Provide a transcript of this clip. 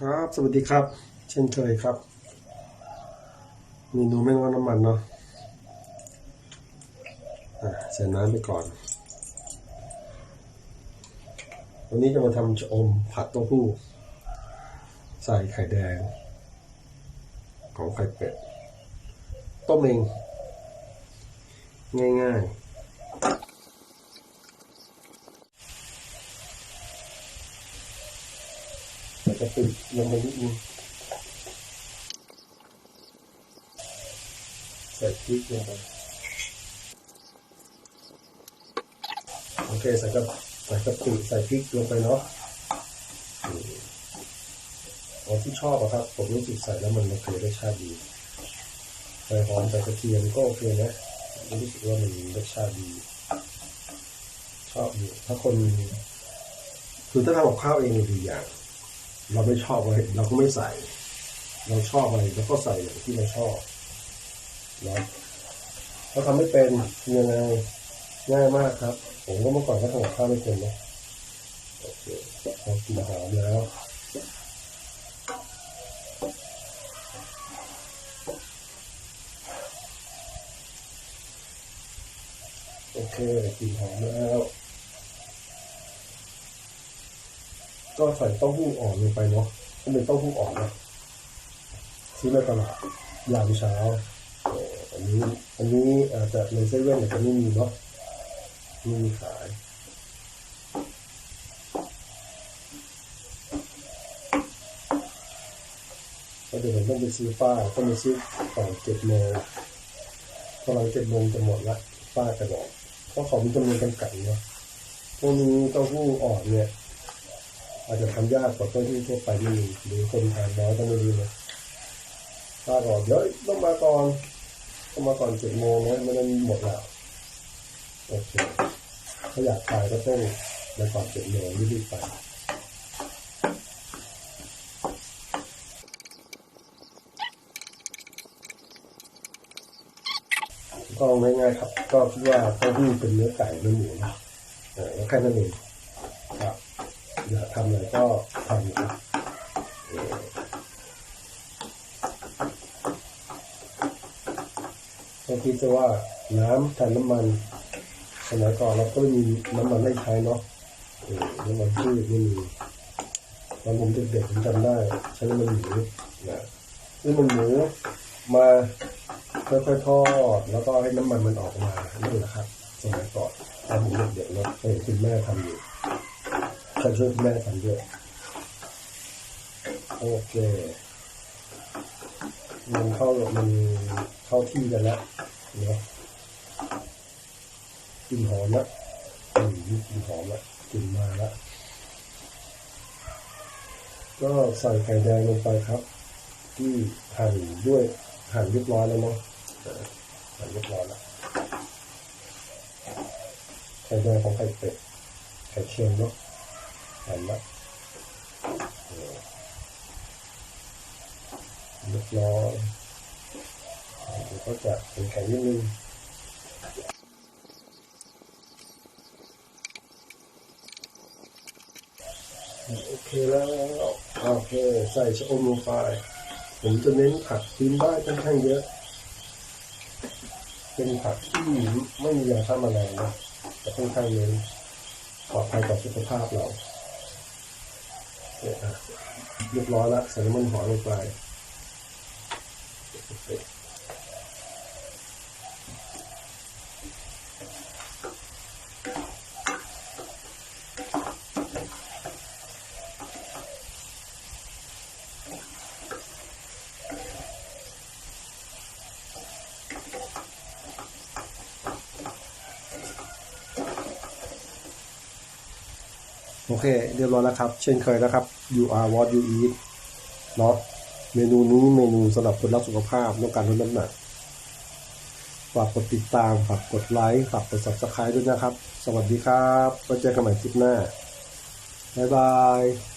ครับสวัสดีครับ เช่นเคยครับเมนูไม่ร้อนน้ำมันเนาะอะใส่น้ำไปก่อน วันนี้จะมาทำชะอมผัดเต้าหู้ ใส่ไข่แดง ของไข่เป็ด ต้มเอง ง่ายๆแล้วก็ปิด ลงไปนิดนึงใส่พริกลงไปโอเคใส่กระใส่กระปิใส่พริกลงไปเนาะอืมเอาที่ชอบอะครับ ผมรู้สึกใส่แล้วมันโอเครสชาติดีใส่หอมใส่กระเทียมก็โอเคนะรู้สึกว่ามันรสชาติดีชอบอยู่ถ้าคนคือถ้าทำกับข้าวเองดีอย่าง เราไม่ชอบอะไรเราก็ไม่ใส่ เราชอบอะไรเราก็ใส่อย่างที่เราชอบนะถ้าทำไม่เป็นยังไงง่ายมากครับ ผมก็เมื่อก่อนก็ทำข้าวไม่เป็นนะโอเคกินหอมแล้วโอเคกินหอมแล้ว ก็ใส่เต้าหู้อ่อนลงไปเนาะก็เป็นเต้าหู้อ่อนนะซื้อในตลาดยามเช้าอันนี้อันนี้อาจจะในเซเว่นอาจจะไม่มีเนาะไม่มีขายก็เดี๋ยวผมต้องไปซื้อป้าต้องไปซื้อก่อนเจ็ดโมงพอหลังเจ็ดโมงจะหมดละป้าจะบอกเพราะของมีจำนวนจำกัดเนาะพวกนี้เต้าหู้อ่อนเนี่ย อาจจะทำยากกว่าต้าหู้ทั่วไปนิดนึงหรือคนทานน้อยก็ไม่รู้นะป้าบอกเดี๋ยวต้องมาก่อนต้องมาก่อนเจ็ดโมงนะไม่นั้นหมดแล้วโอเคถ้าอยากไปก็ต้องมาก่อนเจ็ดโมงรีบไปก็ง่ายๆครับ ก็คิดว่าต้าหู้เป็นเนื้อไก่เนื้อหมูนะเออแล้วแค่นั้นเอง อยากทำอะไรก็ทำครับเอ่อต้องคิดซะว่าน้ำแทนน้ำมันสมัยก่อนเราก็ไม่มีน้ำมันให้ใช้เนาะเออน้ำมันพืชไม่มีตอนผมเด็กๆผมจำได้ใช้น้ำมันหมูนะน้ำมันหมูมาค่อยๆทอดแล้วก็ให้น้ำมันมันออกมานี่แหละครับสมัยก่อนตอนผมเด็กๆเนาะเห็นคุณแม่ทำอยู่ ใครช่วยแม่ทำด้วยโอเค มันเข้ามันเข้าที่กันแล้วเนาะกลิ่นหอมละอืมกลิ่นหอมละกลิ่นมาละก็ใส่ไข่แดงลงไปครับ ที่หั่นด้วยหั่นเรียบร้อยแล้วเนาะหั่นเรียบร้อยแล้วไข่แดงของไข่เป็ดไข่เค็มเนาะ หันละเออเรียบร้อยเดี๋ยวก็จะเป็นแข็งนิดนึงโอเคแล้วโอเคใส่ชะอมลงไปผมจะเน้นผักพื้นบ้านค่อนข้างเยอะ เป็นผักที่ไม่มียาฆ่าแมลงนะแต่ค่อนข้างเน้นปลอดภัยต่อสุขภาพเรา เนี่ยอะเรียบร้อยแล้วใส่น้ำมันหอยลงไป อเค เรียบร้อยแล้วครับ เช่นเคยนะครับ you are what you eat เนาะเมนูนี้เมนูสำหรับคนรักสุขภาพต้องการลดน้ำหนักฝากกดติดตามฝากกดไลค์ฝากกด subscribe ด้วยนะครับ สวัสดีครับไว้เจอกันใหม่คลิปหน้า บ๊ายบาย